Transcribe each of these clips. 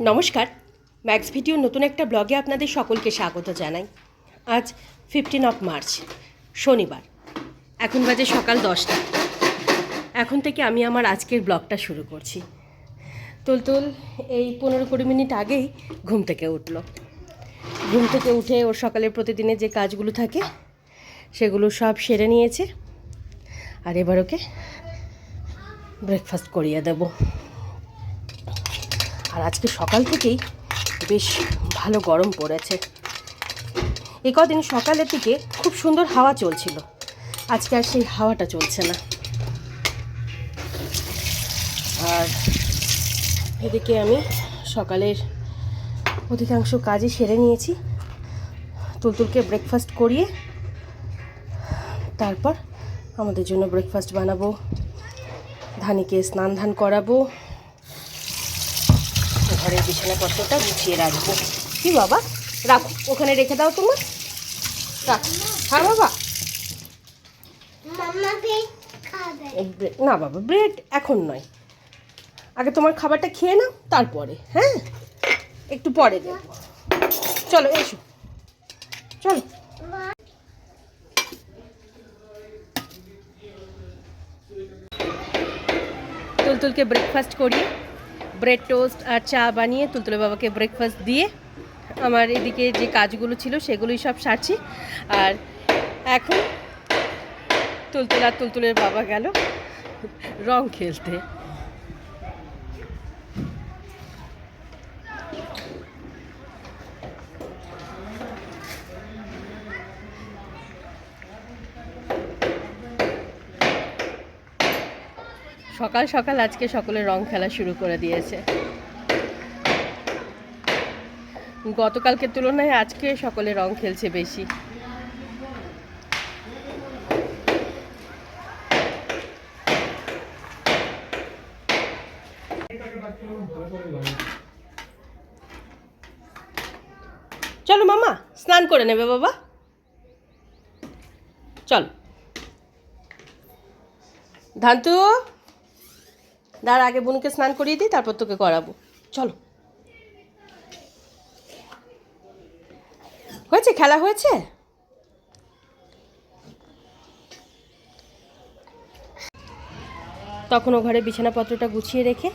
নমস্কার। Max video নতুন একটা ব্লগে আপনাদের সকলকে স্বাগত জানাই। আজ ফিফটিন অফ মার্চ শনিবার। এখন বাজে সকাল দশটা। এখন থেকে আমি আমার আজকের ব্লগটা শুরু করছি। তুলতুল এই পনেরো কুড়ি মিনিট আগেই ঘুম থেকে উঠল। ঘুম থেকে উঠে ওর সকালে প্রতিদিনের যে কাজগুলো থাকে, সেগুলো সব সেরে নিয়েছে। আর এবার ওকে ব্রেকফাস্ট করিয়ে দেবো। আর আজকে সকাল থেকেই বেশ ভালো গরম পড়েছে। এ কদিন সকালের দিকে খুব সুন্দর হাওয়া চলছিল। আজকে আর সেই হাওয়াটা চলছে না। আর এদিকে আমি সকালের অধিকাংশ কাজই সেরে নিয়েছি। তুলতুলকে ব্রেকফাস্ট করিয়ে তারপর আমাদের জন্য ব্রেকফাস্ট বানাবো। ধানিকে স্নান ধান করাবো। ঘরের বিছানাপত্রটা গুছিয়ে রাখব। কি বাবা? রাখো ওখানে রেখে দাও তোমার। রাখো। হ্যাঁ বাবা। না বাবা ব্রেড এখন নয়। আগে তোমার খাবারটা খেয়ে নাও তারপরে হ্যাঁ? একটু পরে দেবো। চলো এসো। চলো। তুলতুলকে ব্রেকফাস্ট করিয়ে ব্রেড টোস্ট আর চা বানিয়ে তুলতুলে বাবাকে ব্রেকফাস্ট দিয়ে আমার এদিকে যে কাজগুলো ছিল সেগুলোই সব সারছি। আর এখন তুলতুলা তুলতুলের বাবা গেল রং খেলতে। সকাল সকাল আজকে সকলে রং খেলা শুরু করে দিয়েছে। গতকালকের তুলনায় আজকে সকলে রং খেলছে বেশি। চলো মামা, স্নান করে নেবে বাবা। চল। ধান্তু? দাঁড়, আগে বোনকে স্নান করিয়ে দিই, তারপর তোকে করাবো। চলো। হয়েছে? খেলা হয়েছে? তখন ও ঘরে বিছানাপত্রটা গুছিয়ে রেখে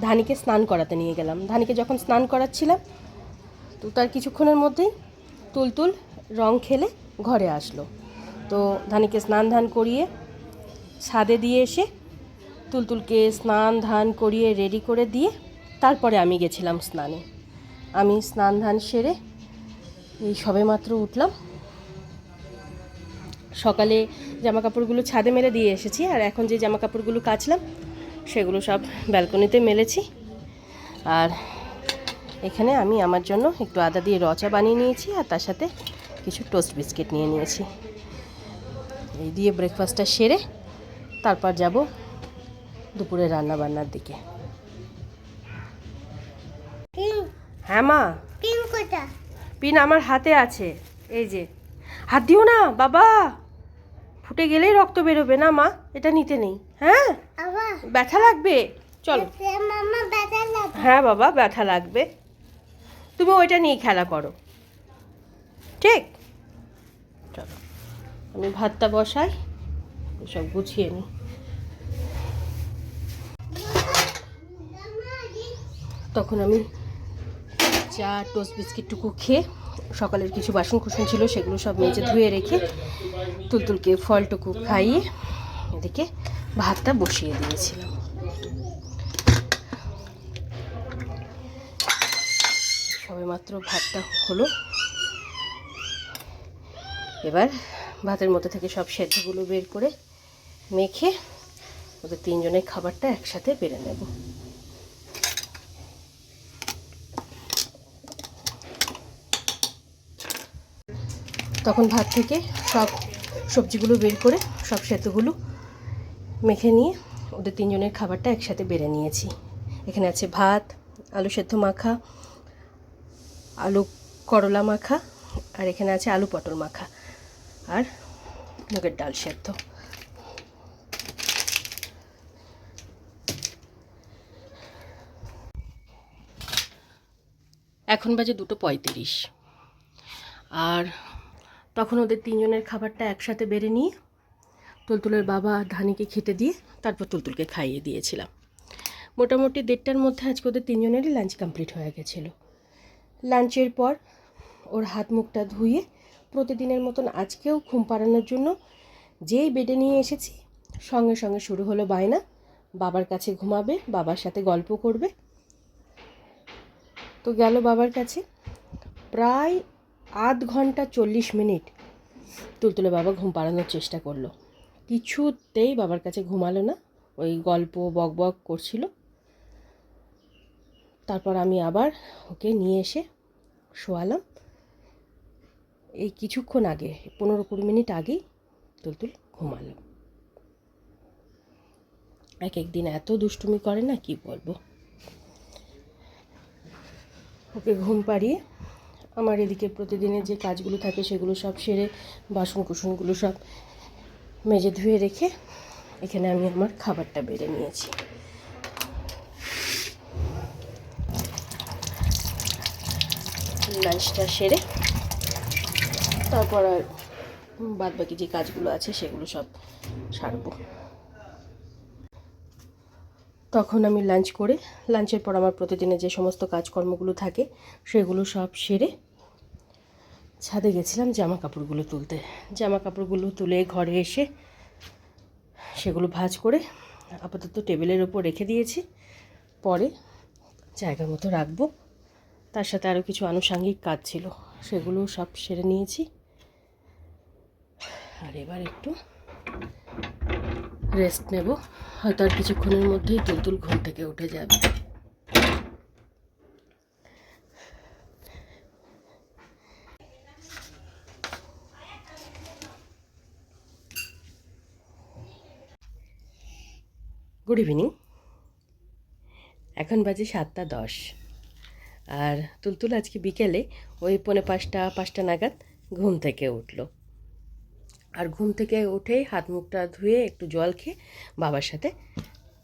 ধানিকে স্নান করাতে নিয়ে গেলাম। ধানিকে যখন স্নান করাচ্ছিলাম, তো তার কিছুক্ষণের মধ্যেই তুলতুল রং খেলে ঘরে আসলো। তো ধানিকে স্নান ধান করিয়ে ছাদে দিয়ে এসে তুলতুলকে স্নান, ধান করিয়ে রেডি করে দিয়ে তারপরে আমি গেছিলাম স্নানে। আমি স্নান, ধান সেরে এই সবে মাত্র উঠলাম। সকালে জামা কাপড়গুলো ছাদে মেলে দিয়ে এসেছি আর এখন যে জামা কাপড়গুলো কাচলাম, সেগুলো সব ব্যালকনিতে মেলেছি। আর এখানে আমি আমার জন্য একটু আদা দিয়ে রচা বানিয়ে নিয়েছি আর তার সাথে কিছু টোস্ট বিস্কিট নিয়ে নিয়েছি। এই দিয়ে ব্রেকফাস্টটা সেরে তারপর যাব দুপুরে রান্না বান্নার দিকে হ্যাঁ মা। পিন আমার হাতে আছে। এই যে। হাত দিও না বাবা। ফুটে গেলেই রক্ত বেরোবে না মা এটা নিতে নেই। হ্যাঁ? ব্যথা লাগবে? চলো। হ্যাঁ বাবা ব্যথা লাগবে। তুমি ওইটা নিয়ে খেলা করো। ঠিক? চলো। আমি ভাতটা বসাই সব গুছিয়ে নিই তখন আমি চা টোস্ট বিস্কিটটুকু খেয়ে সকালের কিছু বাসন কুসন ছিল সেগুলো সব মেজে ধুয়ে রেখে তুলতুলকে ফলটুকু খাইয়ে এদিকে ভাতটা বসিয়ে দিয়েছিলাম। সবেমাত্র ভাতটা হলো। এবার ভাতের মধ্যে থেকে সব সেদ্ধগুলো বের করে মেখে ওদের তিনজনের খাবারটা একসাথে বেড়ে নেব। তখন ভাত থেকে সব সবজিগুলো বের করে, সব সেদ্ধগুলো মেখে নিয়ে ওদের তিনজনের খাবারটা একসাথে বেড়ে নিয়েছি। এখানে আছে ভাত, আলু সেদ্ধ মাখা, আলু করলা মাখা, আর এখানে আছে আলু পটল মাখা আর মুগের ডাল সেদ্ধ। এখন বাজে দুটো পঁয়ত্রিশ। আর তখন ওদের তিনজনের খাবারটা একসাথে বেড়ে নিয়ে তুলতুলের বাবা ধানিকে খেতে দিয়ে তারপর তুলতুলকে খাইয়ে দিয়েছিলাম। মোটামুটি দেড়টার মধ্যে আজকে ওদের তিনজনেরই লাঞ্চ কমপ্লিট হয়ে গেছিল। লাঞ্চের পর ওর হাত মুখটা ধুয়ে প্রতিদিনের মতন আজকেও ঘুম পাড়ানোর জন্য যেই বেডে নিয়ে এসেছি, সঙ্গে সঙ্গে শুরু হলো বায়না। বাবার কাছে ঘুমাবে, বাবার সাথে গল্প করবে। তো গেল বাবার কাছে। প্রায় আধ ঘণ্টা চল্লিশ মিনিট তুলতুলে বাবা ঘুম পাড়ানোর চেষ্টা করল। কিছুতেই বাবার কাছে ঘুমালো না, ওই গল্প বক বক করছিল। তারপর আমি আবার ওকে নিয়ে এসে শোয়ালাম। এই কিছুক্ষণ আগে, পনেরো কুড়ি মিনিট আগেই তুলতুল ঘুমালো। এক একদিন এত দুষ্টুমি করে না, কি বলব? ওকে ঘুম পাড়িয়ে আমার এদিকে প্রতিদিনের যে কাজগুলো থাকে সেগুলো সব সেরে বাসন কুসনগুলো সব মেজে ধুয়ে রেখে এখানে আমি আমার খাবারটা বেড়ে নিয়েছি। লাঞ্চটা সেরে তারপর আর বাদ বাকি যে কাজগুলো আছে সেগুলো সব সারবো। তখন আমি লাঞ্চ করে, লাঞ্চের পর আমার প্রতিদিনের যে সমস্ত কাজকর্মগুলো থাকে সেগুলো সব সেরে ছাদে গেছিলাম জামা কাপড়গুলো তুলতে। জামা কাপড়গুলো তুলে ঘরে এসে সেগুলো ভাঁজ করে আপাতত টেবিলের ওপর রেখে দিয়েছি। পরে জায়গা মতো রাখব। তার সাথে আরও কিছু আনুষাঙ্গিক কাজ ছিল, সেগুলো সব সেরে নিয়েছি। আর এবার একটু রেস্ট নেব। হয়তো আর কিছুক্ষণের মধ্যেই তুলতুল ঘুম থেকে উঠে যাবে। Good evening. এখন বাজে সাতটা দশ। আর তুলতুল আজকে বিকেলে ওই পৌনে পাঁচটা পাঁচটা নাগাদ ঘুম থেকে উঠল। আর ঘুম থেকে উঠেই হাত মুখটা ধুয়ে একটু জল খেয়ে বাবার সাথে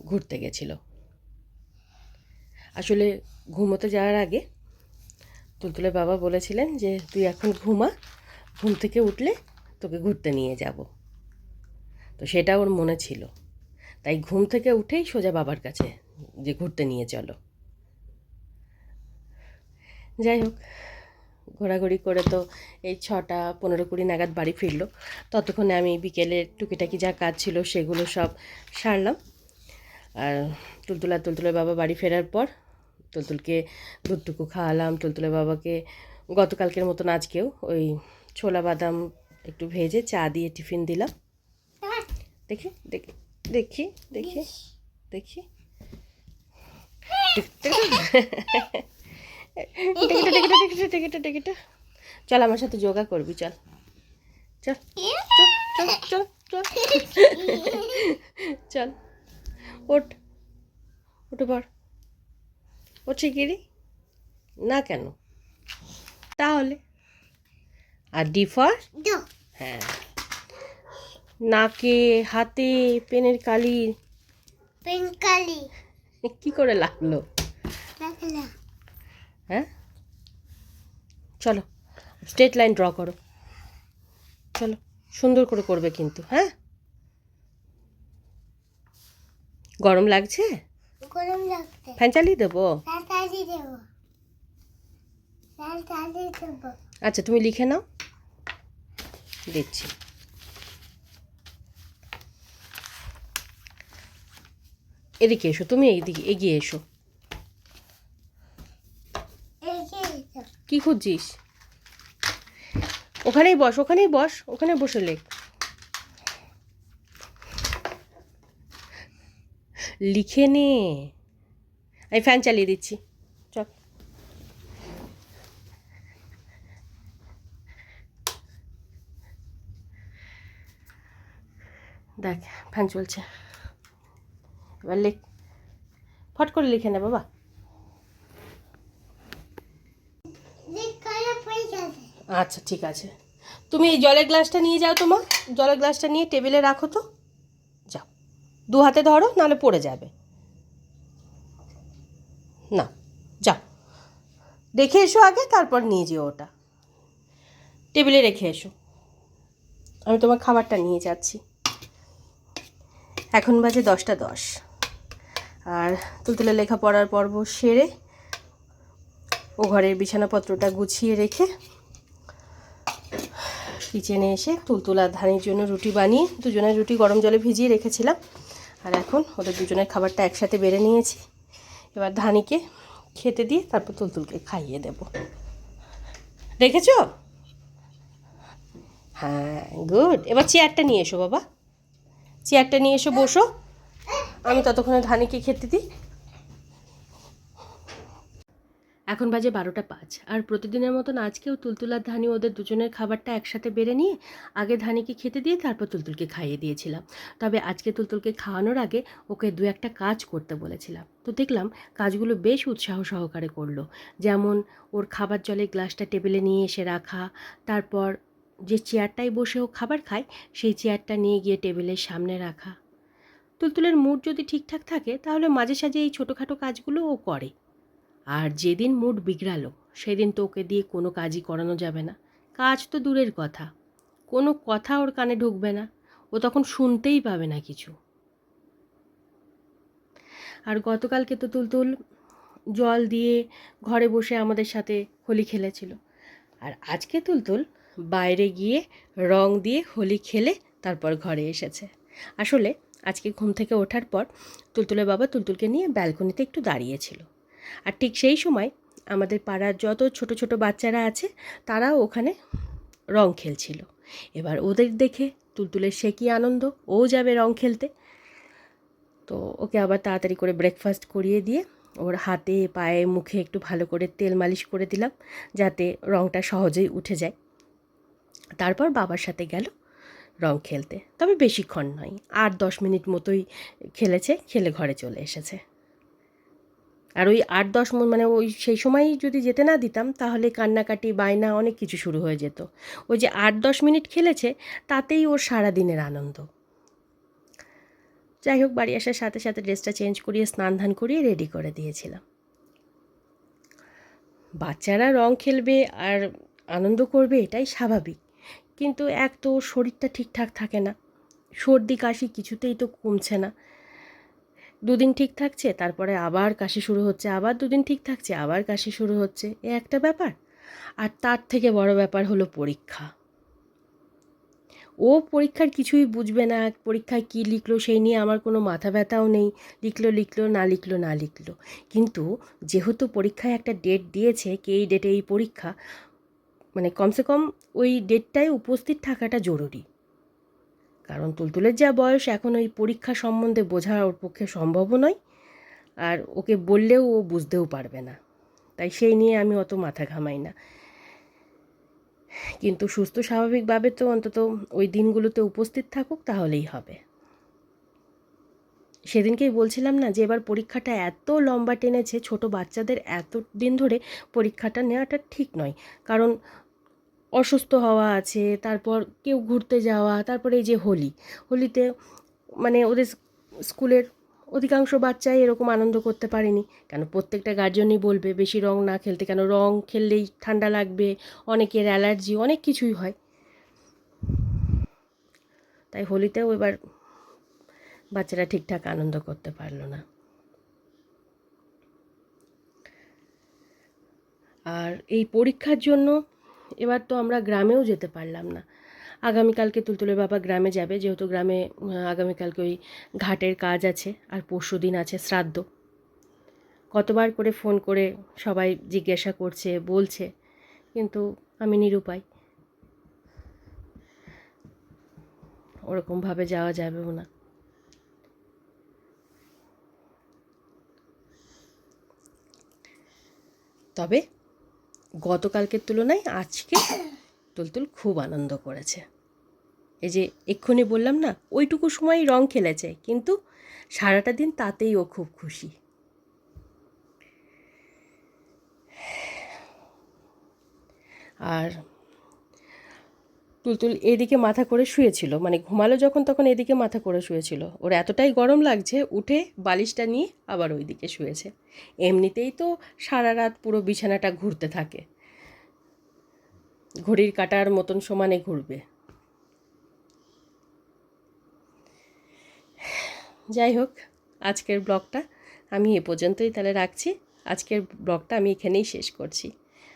ঘুরতে গেছিল। আসলে ঘুমোতে যাওয়ার আগে তুলতুলের বাবা বলেছিলেন যে, তুই এখন ঘুমা, ঘুম থেকে উঠলে তোকে ঘুরতে নিয়ে যাব। তো সেটা ওর মনে ছিল। তাই ঘুম থেকে উঠেই সোজা বাবার কাছে যে ঘুরতে নিয়ে চলো। যাই হোক, ঘোরাঘুরি করে তো এই ছটা পনেরো কুড়ি নাগাদ বাড়ি ফিরলো। ততক্ষণে আমি বিকেলে টুকিটাকি যা কাজ ছিল সেগুলো সব সারলাম। আর তুলতুলা তুলতুলের বাবা বাড়ি ফেরার পর তুলতুলকে দুধটুকু খাওয়ালাম। তুলতুলের বাবাকে গতকালকের মতন আজকেও ওই ছোলা বাদাম একটু ভেজে চা দিয়ে টিফিন দিলাম। দেখি দেখি। দেখি দেখি দেখি। চল আমার সাথে যোগা করবি চল। চল চল চল চল চল। ওঠ উঠে পড় ও ঠিকিরি না কেন? তাহলে। আর ডি ফর? হ্যাঁ। নাকে হাতে পেনের কালি। পেনকালি কি করে লাগল? হ্যাঁ? চলো স্ট্রেট লাইন ড্র করো। চলো সুন্দর করে করবে কিন্তু হ্যাঁ? গরম লাগছে? গরম লাগতে ফ্যান চালিয়ে দেব। আচ্ছা তুমি লিখে নাও। দিচ্ছি। এদিকে এসো, তুমি এইদিকে এগিয়ে এসো। কি খুঁজছিস? ওখানেই বস ওখানেই বস, ওখানে বসে লেখ। লিখে নে। আমি ফ্যান চালিয়ে দিচ্ছি। চল। দেখ, ফ্যান চলছে। এবার লেখ। ফট করে লিখে নে বাবা। আচ্ছা ঠিক আছে। তুমি এই জলের গ্লাসটা নিয়ে যাও তোমার। জলের গ্লাসটা নিয়ে টেবিলে রাখো তো। যাও। দু হাতে ধরো, নাহলে পড়ে যাবে। না, যাও। রেখে এসো আগে, তারপর নিয়ে যেও ওটা। টেবিলে রেখে এসো। আমি তোমার খাবারটা নিয়ে যাচ্ছি। এখন বাজে দশটা দশ। আর তুলতুলে লেখাপড়ার পর্ব সেরে ও ঘরের বিছানাপত্রটা গুছিয়ে রেখে কিচেনে এসে তুলতুলা ধানের জন্য রুটি বানিয়ে দুজনের রুটি গরম জলে ভিজিয়ে রেখেছিলাম। আর এখন ওদের দুজনের খাবারটা একসাথে বেড়ে নিয়েছি। এবার ধানিকে খেতে দিয়ে তারপর তুলতুলকে খাইয়ে দেব। রেখেছো হ্যাঁ গুড। এবার চেয়ারটা নিয়ে এসো বাবা। চেয়ারটা নিয়ে এসো বসো। আমি ততক্ষণে ধানিকে খেতে দিই। এখন বাজে বারোটা পাঁচ। আর প্রতিদিনের মতন আজকেও তুলতুলার ধানি ওদের দুজনের খাবারটা একসাথে বেড়ে নিয়ে আগে ধানিকে খেতে দিয়ে তারপর তুলতুলকে খাইয়ে দিয়েছিলাম। তবে আজকে তুলতুলকে খাওয়ানোর আগে ওকে দু একটা কাজ করতে বলেছিলাম। তো দেখলাম কাজগুলো বেশ উৎসাহ সহকারে করল। যেমন ওর খাবার জলে গ্লাসটা টেবিলে নিয়ে এসে রাখা, তারপর যে চেয়ারটায় বসে ও খাবার খায়, সেই চেয়ারটা নিয়ে গিয়ে টেবিলের সামনে রাখা। তুলতুলের মুড যদি ঠিকঠাক থাকে, তাহলে মাঝে সাঝে এই ছোটোখাটো কাজগুলো ও করে। আর যেদিন মুড বিগড়ালো, সেদিন তো ওকে দিয়ে কোনো কাজই করানো যাবে না। কাজ তো দূরের কথা। কোনো কথা ওর কানে ঢুকবে না। ও তখন শুনতেই পাবে না কিছু। আর গতকালকে তো তুলতুল জল দিয়ে ঘরে বসে আমাদের সাথে হোলি খেলেছিল। আর আজকে তুলতুল বাইরে গিয়ে রং দিয়ে হোলি খেলে তারপর ঘরে এসেছে। আসলে আজকে ঘুম থেকে ওঠার পর তুলতুলের বাবা তুলতুলকে নিয়ে ব্যালকনিতে একটু দাঁড়িয়েছিল। আর ঠিক সেই সময় আমাদের পাড়ার যত ছোট ছোট বাচ্চারা আছে, তারাও ওখানে রং খেলছিল। এবার ওদের দেখে তুলতুলের সে কী আনন্দ, ও যাবে রং খেলতে। তো ওকে আবার তাড়াতাড়ি করে ব্রেকফাস্ট করিয়ে দিয়ে ওর হাতে, পায়ে, মুখে একটু ভালো করে তেল মালিশ করে দিলাম, যাতে রংটা সহজেই উঠে যায়। তারপর বাবার সাথে গেল রং খেলতে। তবে বেশিক্ষণ নয়, আট দশ মিনিট মতোই খেলেছে, খেলে ঘরে চলে এসেছে। আর ওই আট দশ মানে ওই সেই সময়ই যদি যেতে না দিতাম, তাহলে কান্নাকাটি, বায়না অনেক কিছু শুরু হয়ে যেত। ওই যে আট দশ মিনিট খেলেছে, তাতেই ওর সারা দিনের আনন্দ। যাই হোক, বাড়ি আসার সাথে সাথে ড্রেসটা চেঞ্জ করিয়ে, স্নান ধান করিয়ে রেডি করে দিয়েছিলাম। বাচ্চারা রং খেলবে আর আনন্দ করবে, এটাই স্বাভাবিক। কিন্তু এক তো শরীরটা ঠিকঠাক থাকে না। সর্দি, কাশি কিছুতেই তো কমছে না। দুদিন ঠিক থাকছে, তারপরে আবার কাশি শুরু হচ্ছে, আবার দুদিন ঠিক থাকছে, আবার কাশি শুরু হচ্ছে। এ একটা ব্যাপার। আর তার থেকে বড় ব্যাপার হলো পরীক্ষা। ও পরীক্ষার কিছুই বুঝবে না, পরীক্ষায় কী লিখলো সেই নিয়ে আমার কোনো মাথা ব্যথাও নেই, লিখলো লিখলো, না লিখলো না লিখলো। কিন্তু যেহেতু পরীক্ষায় একটা ডেট দিয়েছে, কে এই ডেটে এই পরীক্ষা মানে কমসে কম ওই ডেটটায় উপস্থিত থাকাটা জরুরি। কারণ তুলতুলের যা বয়স এখন ওই পরীক্ষা সম্বন্ধে বোঝা ওর পক্ষে সম্ভবও নয় আর ওকে বললেও ও বুঝতেও পারবে না। তাই সেই নিয়ে আমি অত মাথা ঘামাই না। কিন্তু সুস্থ স্বাভাবিকভাবে তো অন্তত ওই দিনগুলোতে উপস্থিত থাকুক তাহলেই হবে। সেদিনকেই বলছিলাম না যে এবার পরীক্ষাটা এত লম্বা টেনেছে ছোট বাচ্চাদের এত দিন ধরে পরীক্ষাটা নেওয়াটা ঠিক নয়। কারণ অসুস্থ হওয়া আছে, তারপর কেউ ঘুরতে যাওয়া, তারপরে এই যে হোলি। হোলিতে মানে ওদের স্কুলের অধিকাংশ বাচ্চাই এরকম আনন্দ করতে পারেনি। কেন প্রত্যেকটা গার্জেনই বলবে, বেশি রং না খেলতে। কেন রং খেললেই ঠান্ডা লাগবে, অনেকের অ্যালার্জি অনেক কিছুই হয়। তাই হোলিতেও এবার বাচ্চারা ঠিকঠাক আনন্দ করতে পারল না। আর এই পরীক্ষার জন্য এবার তো আমরা গ্রামেও যেতে পারলাম না। আগামীকালকে তুলতুলের বাবা গ্রামে যাবে, যেহেতু গ্রামে আগামীকালকে ওই ঘাটের কাজ আছে আর পরশু দিন আছে শ্রাদ্ধ। কতবার করে ফোন করে সবাই জিজ্ঞাসা করছে, বলছে, কিন্তু আমি নিরুপায়। ওরকমভাবে যাওয়া যাবেও না। তবে গতকালকের তুলনায় আজকে তুলতুল খুব আনন্দ করেছে। এই যে এক্ষুনি বললাম না, ওইটুকু সময় রং খেলেছে, কিন্তু সারাটা দিন তাতেই ও খুব খুশি। আর তুলতুল এদিকে মাথা করে শুয়েছিল। মানে ঘুমালো যখন তখন এদিকে মাথা করে শুয়েছিল। ওর এতটাই গরম লাগছে, উঠে বালিশটা নিয়ে আবার ওইদিকে শুয়েছে। এমনিতেই তো সারা রাত পুরো বিছানাটা ঘুরতে থাকে। ঘড়ির কাটার মতন সমানে ঘুরবে। যাই হোক, আজকের ব্লগটা আমি এ পর্যন্তই তাহলে রাখছি। আজকের ব্লগটা আমি এখানেই শেষ করছি।